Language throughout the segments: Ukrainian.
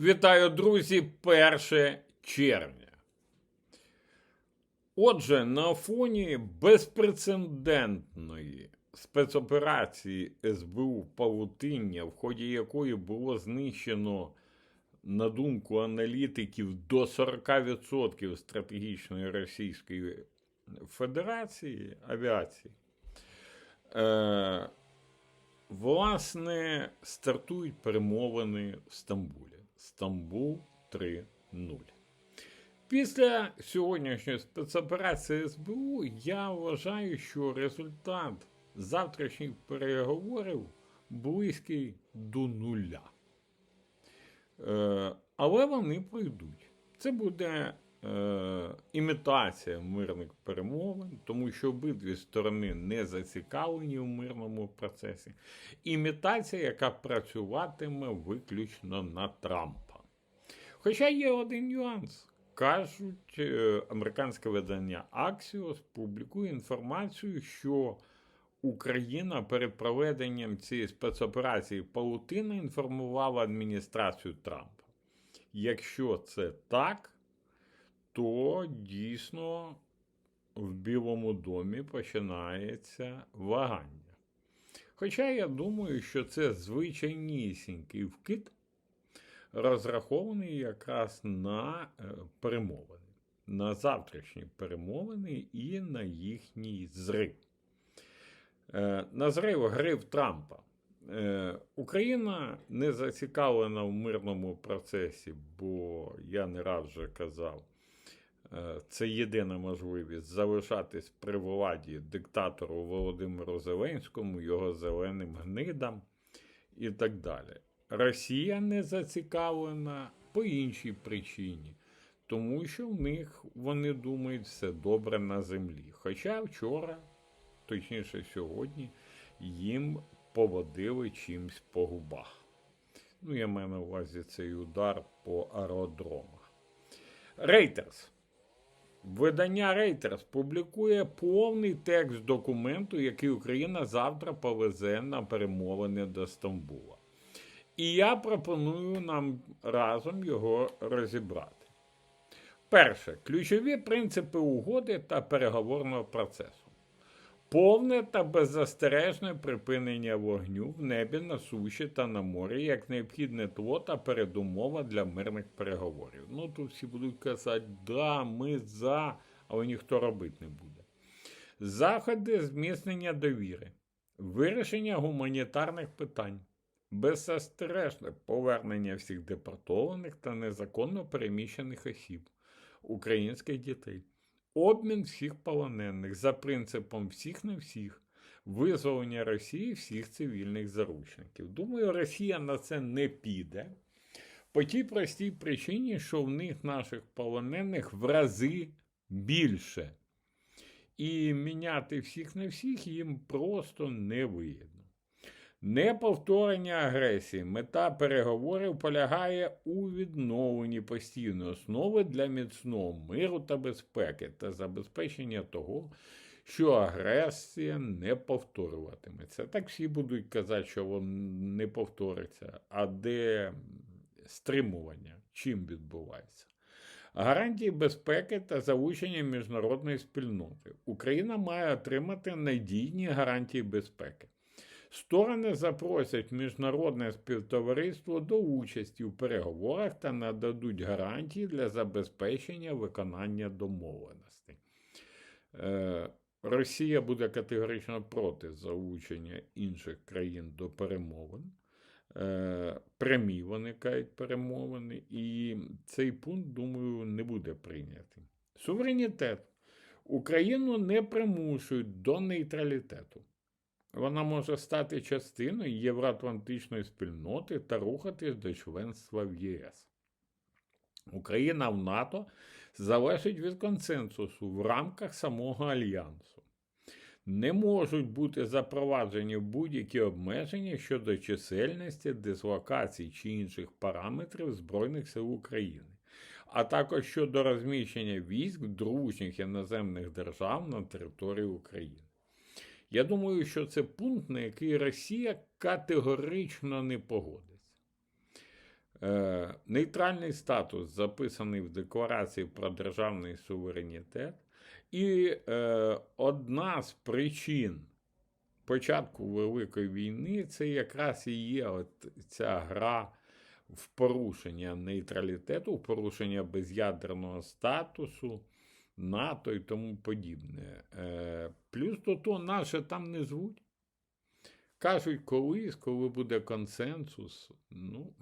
Вітаю, друзі, 1 червня. Отже, на фоні безпрецедентної спецоперації СБУ Павутиння, в ході якої було знищено, на думку аналітиків, до 40% стратегічної Російської Федерації авіації, е, власне, стартують перемовини в Стамбулі. Стамбул 3.0. Після сьогоднішньої спецоперації СБУ я вважаю, що результат завтрашніх переговорів близький до нуля. Е, але вони пройдуть. Це буде е, імітація мирних перемовин, тому що обидві сторони не зацікавлені в мирному процесі. Імітація, яка працюватиме виключно на Трампа. Хоча є один нюанс. Кажуть, е, американське видання Axios публікує інформацію, що Україна перед проведенням цієї спецоперації Паутина інформувала адміністрацію Трампа. Якщо це так, то дійсно в Білому домі починається вагання. Хоча я думаю, що це звичайнісінький вкид, розрахований якраз на е, перемовини, на завтрашні перемовини і на їхній зрив. Е, На зрив грив Трампа. Е, Україна не зацікавлена в мирному процесі, бо я не раз вже казав, це єдина можливість залишатись при владі диктатору Володимиру Зеленському, його зеленим гнидам і так далі. Росія не зацікавлена по іншій причині, тому що в них вони думають все добре на землі. Хоча вчора, точніше сьогодні, їм поводили чимсь по губах. Ну, я маю на увазі цей удар по аеродромах. Рейтерс. Видання Reuters публікує повний текст документу, який Україна завтра повезе на перемовини до Стамбула. І я пропоную нам разом його розібрати. Перше, ключові принципи угоди та переговорного процесу. Повне та беззастережне припинення вогню в небі на суші та на морі як необхідне тло та передумова для мирних переговорів. Ну тут всі будуть казати, да, ми за, але ніхто робити не буде. Заходи зміцнення довіри, вирішення гуманітарних питань, беззастережне повернення всіх депортованих та незаконно переміщених осіб, українських дітей обмін всіх полонених за принципом всіх на всіх, визволення Росії всіх цивільних заручників. Думаю, Росія на це не піде. По тій простій причині, що в них наших полонених в рази більше. І міняти всіх на всіх їм просто не вигідно. Неповторення агресії. Мета переговорів полягає у відновленні постійної основи для міцного миру та безпеки та забезпечення того, що агресія не повторюватиметься. Так всі будуть казати, що воно не повториться. А де стримування? Чим відбувається? Гарантії безпеки та залучення міжнародної спільноти. Україна має отримати надійні гарантії безпеки. Сторони запросять міжнародне співтовариство до участі в переговорах та нададуть гарантії для забезпечення виконання домовленостей. Е, Росія буде категорично проти залучення інших країн до перемовин. Е, Прямі виникають перемовини, і цей пункт, думаю, не буде прийнятий. Суверенітет. Україну не примушують до нейтралітету. Вона може стати частиною євроатлантичної спільноти та рухатись до членства в ЄС. Україна в НАТО залежить від консенсусу в рамках самого альянсу. Не можуть бути запроваджені будь-які обмеження щодо чисельності, дислокацій чи інших параметрів Збройних сил України, а також щодо розміщення військ дружніх іноземних держав на території України. Я думаю, що це пункт, на який Росія категорично не погодиться. Е, нейтральний статус записаний в Декларації про державний суверенітет. І е, одна з причин початку Великої війни це якраз і є от ця гра в порушення нейтралітету, в порушення без'ядерного статусу. НАТО і тому подібне. Е, плюс до того, наше там не звуть. Кажуть, колись, коли буде консенсус, ну,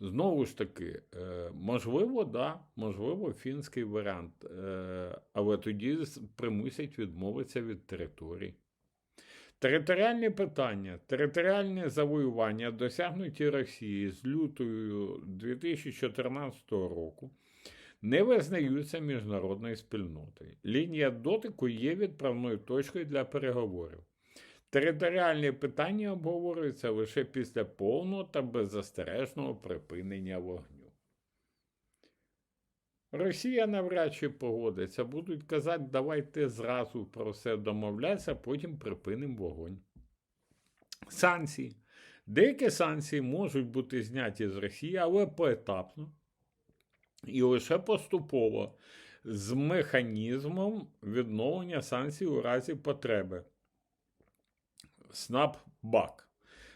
знову ж таки, е, можливо, да, можливо, фінський варіант, е, але тоді примусять відмовитися від територій. Територіальні питання, територіальні завоювання, досягнуті Росії з лютою 2014 року, не визнаються міжнародною спільнотою. Лінія дотику є відправною точкою для переговорів. Територіальні питання обговорюються лише після повного та беззастережного припинення вогню. Росія навряд чи погодиться, будуть казати, давайте зразу про все домовлятися, потім припинимо вогонь. Санкції. Деякі санкції можуть бути зняті з Росії, але поетапно і лише поступово з механізмом відновлення санкцій у разі потреби. Снапбак.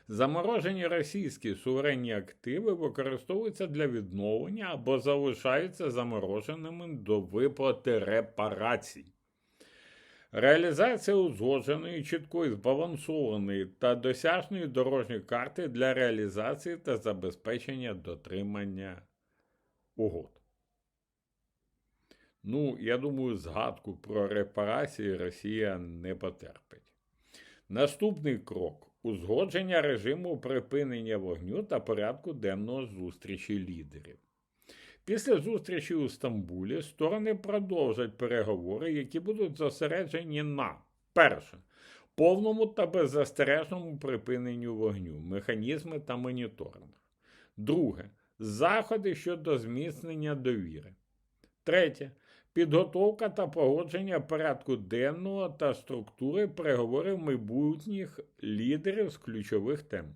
Заморожені російські суверенні активи використовуються для відновлення або залишаються замороженими до виплати репарацій. Реалізація узгодженої, чіткої, збалансованої та досяжної дорожньої карти для реалізації та забезпечення дотримання угод. Ну, я думаю, згадку про репарації Росія не потерпить. Наступний крок узгодження режиму припинення вогню та порядку денного зустрічі лідерів. Після зустрічі у Стамбулі сторони продовжать переговори, які будуть зосереджені на перше. Повному та беззастережному припиненню вогню, механізми та моніторинг. Друге. Заходи щодо зміцнення довіри. Третє. Підготовка та погодження порядку денного та структури переговорів майбутніх лідерів з ключових тем.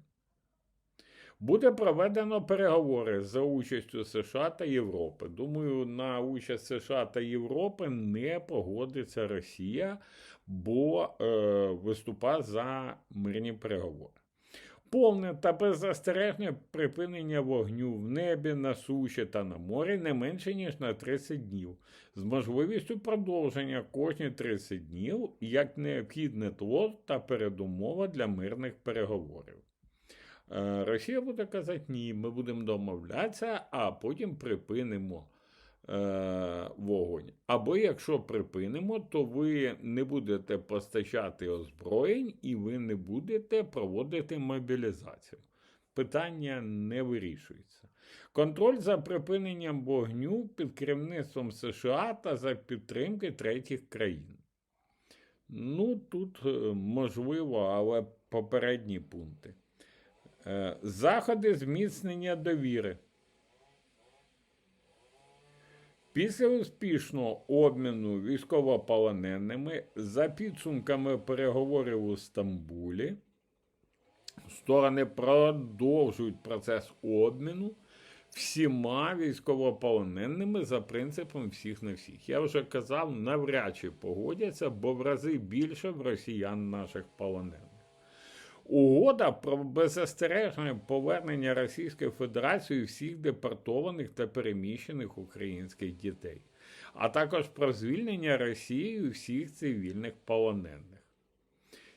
Буде проведено переговори за участю США та Європи. Думаю, на участь США та Європи не погодиться Росія, бо е, виступа за мирні переговори. Повне та беззастережне припинення вогню в небі, на суші та на морі не менше, ніж на 30 днів, з можливістю продовження кожні 30 днів як необхідне тло та передумова для мирних переговорів. Е, Росія буде казати, ні, ми будемо домовлятися, а потім припинимо вогонь. Або якщо припинимо, то ви не будете постачати озброєнь і ви не будете проводити мобілізацію. Питання не вирішується. Контроль за припиненням вогню під керівництвом США та за підтримки третіх країн. Ну, тут е, можливо, але попередні пункти. Е, Заходи зміцнення довіри. Після успішного обміну військовополоненими за підсумками переговорів у Стамбулі сторони продовжують процес обміну всіма військовополоненими за принципом всіх на всіх. Я вже казав, навряд чи погодяться, бо в рази більше в росіян наших полонених. Угода про беззастережне повернення Російської Федерації всіх депортованих та переміщених українських дітей, а також про звільнення Росії всіх цивільних полонених.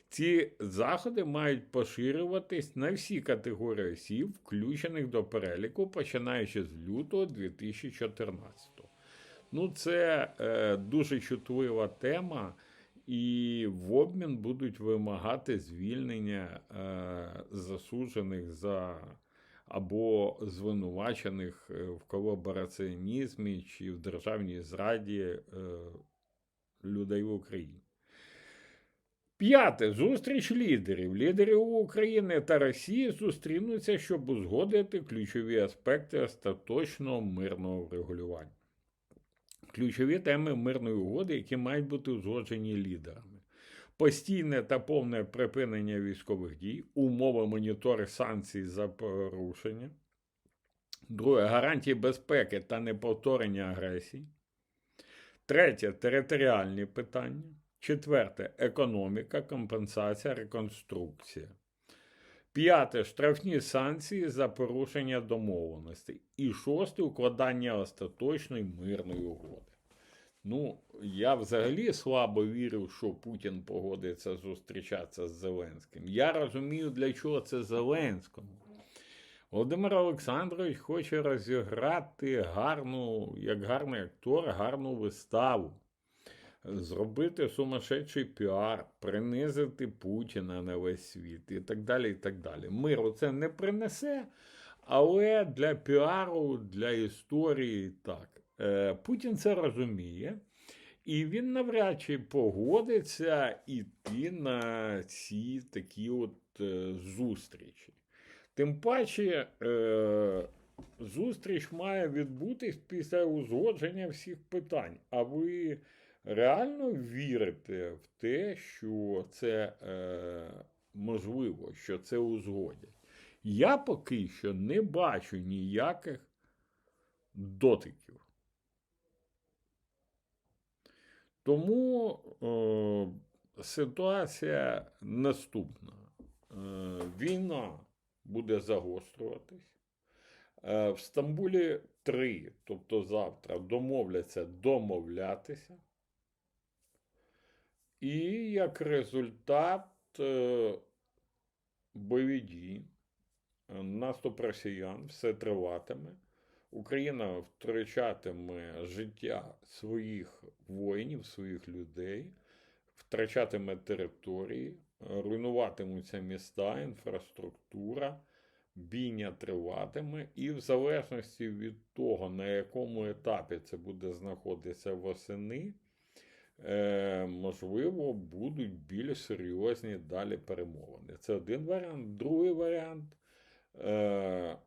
Ці заходи мають поширюватись на всі категорії осіб, включених до переліку, починаючи з лютого 2014. Ну, це е, дуже чутлива тема і в обмін будуть вимагати звільнення е, засуджених за або звинувачених е, в колабораціонізмі чи в державній зраді е, людей в Україні. П'яте. Зустріч лідерів. Лідерів України та Росії зустрінуться, щоб узгодити ключові аспекти остаточного мирного врегулювання ключові теми мирної угоди, які мають бути узгоджені лідерами. Постійне та повне припинення військових дій, умови моніторинг санкцій за порушення, Друге гарантії безпеки та неповторення агресії. Третє територіальні питання. Четверте економіка, компенсація, реконструкція. П'яте штрафні санкції за порушення домовленостей. І шосте укладання остаточної мирної угоди. Ну, я взагалі слабо вірю, що Путін погодиться зустрічатися з Зеленським. Я розумію, для чого це Зеленському. Володимир Олександрович хоче розіграти гарну, як гарний актор, гарну виставу, зробити сумасшедший піар, принизити Путіна на весь світ і так далі. і так далі. Миру це не принесе, але для піару, для історії так. Е, Путін це розуміє. І він навряд чи погодиться йти на ці такі от е, зустрічі. Тим паче, е, зустріч має відбутись після узгодження всіх питань. А ви реально вірите в те, що це е, можливо, що це узгодять? Я поки що не бачу ніяких дотиків. Тому е, ситуація наступна. Е, війна буде загострюватись. Е, в Стамбулі 3, тобто завтра, домовляться домовлятися. І як результат е, бойові дії, е, наступ росіян все триватиме. Україна втрачатиме життя своїх воїнів, своїх людей, втрачатиме території, руйнуватимуться міста, інфраструктура, бійня триватиме, і в залежності від того, на якому етапі це буде знаходитися восени, е, можливо, будуть більш серйозні далі перемовини. Це один варіант. Другий варіант. Е,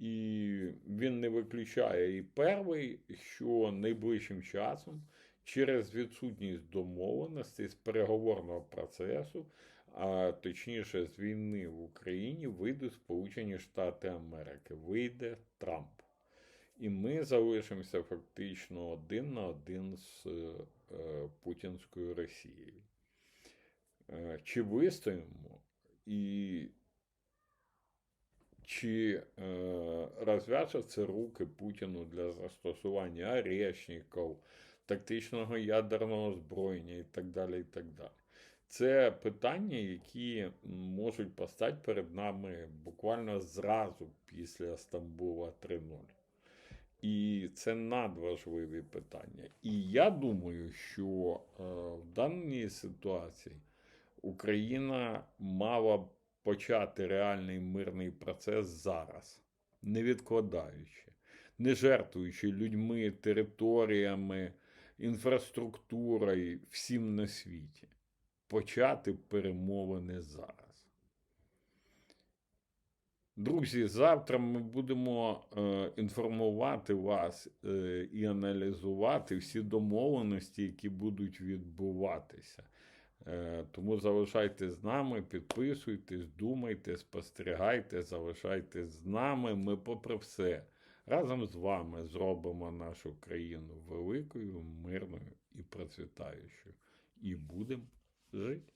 і він не виключає і перший, що найближчим часом через відсутність домовленостей з переговорного процесу, а точніше з війни в Україні, вийдуть Сполучені Штати Америки, вийде Трамп. І ми залишимося фактично один на один з е, Путінською Росією. Е, чи вистоїмо і чи е, розв'яжуться руки Путіну для застосування орешників, тактичного ядерного озброєння і так далі. і так далі. Це питання, які можуть постати перед нами буквально зразу після Стамбула 3.0. І це надважливі питання. І я думаю, що е, в даній ситуації Україна мала б почати реальний мирний процес зараз, не відкладаючи, не жертвуючи людьми, територіями, інфраструктурою, всім на світі. Почати перемовини зараз. Друзі, завтра ми будемо е, інформувати вас е, і аналізувати всі домовленості, які будуть відбуватися. Е, тому залишайтесь з нами, підписуйтесь, думайте, спостерігайте, залишайтесь з нами. Ми, попри все, разом з вами зробимо нашу країну великою, мирною і процвітаючою. І будемо жити.